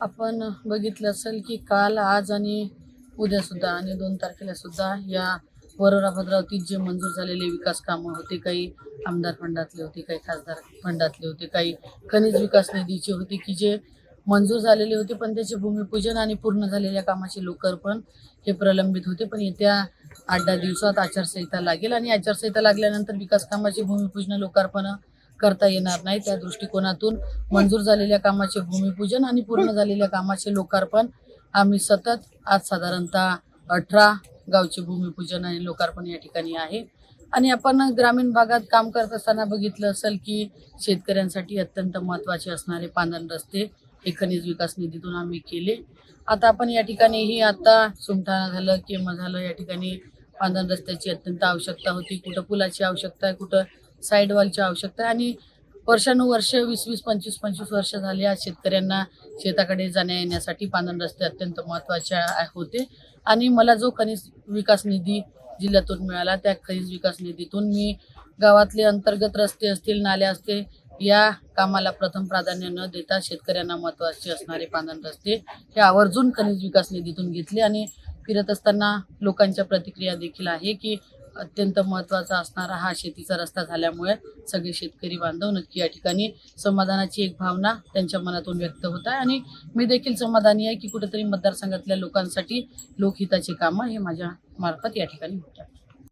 आपण बघितलं असेल की काल आज आणि उद्यासुद्धा आणि दोन तारखेला सुद्धा या वरोरा भद्रावतीत जे मंजूर झालेले विकास कामं होते काही आमदार फंडातले होते काही खासदार फंडातले होते काही खनिज विकास निधीचे होते की जे मंजूर झालेले होते पण त्याचे भूमिपूजन आणि पूर्ण झालेल्या कामाचे लोकार्पण हे प्रलंबित होते. पण येत्या आठ दहा दिवसात आचारसंहिता लागेल आणि आचारसंहिता लागल्यानंतर विकास कामाचे भूमिपूजन लोकार्पण करता येणार नाही त्या दृष्टिकोनातून. मंजूर झालेल्या कामाचे भूमिपूजन आणि पूर्ण झालेल्या कामाचे लोकार्पण आम्ही सतत आज साधारणतः अठरा गावचे भूमिपूजन आणि लोकार्पण या ठिकाणी आहे. आणि आपण ग्रामीण भागात काम करत असताना बघितलं असेल की शेतकऱ्यांसाठी अत्यंत महत्त्वाचे असणारे पांधन रस्ते हे खनिज विकास निधीतून आम्ही केले. आता आपण या ठिकाणी ही आता सुमठाणा झालं केम झालं या ठिकाणी पांधन रस्त्याची अत्यंत आवश्यकता होती. कुठं पुलाची आवश्यकता आहे कुठं साईड वॉलची आवश्यकता आहे. आणि वर्षानुवर्ष वीस वीस पंचवीस पंचवीस वर्ष झाली आज शेतकऱ्यांना शेताकडे जाण्या येण्यासाठी पानन रस्ते अत्यंत महत्त्वाचे होते. आणि मला जो खनिज विकास निधी जिल्ह्यातून मिळाला त्या खनिज विकास निधीतून मी गावातले अंतर्गत रस्ते असतील नाल्या असतील या कामाला प्रथम प्राधान्य न देता शेतकऱ्यांना महत्त्वाचे असणारे पानन रस्ते हे आवर्जून खनिज विकास निधीतून घेतले. आणि फिरत असताना लोकांच्या प्रतिक्रिया देखील आहे की अत्यंत महत्त्वाचा असणारा हा शेतीचा रस्ता झाल्यामुळे सगळे शेतकरी बांधव नक्की या ठिकाणी समाधानाची एक भावना त्यांच्या मनातून व्यक्त होत आहे. आणि मी देखील समाधानी आहे की कुठेतरी मतदारसंघातल्या लोकांसाठी लोकहिताची कामं हे माझ्या मार्फत या ठिकाणी होतात.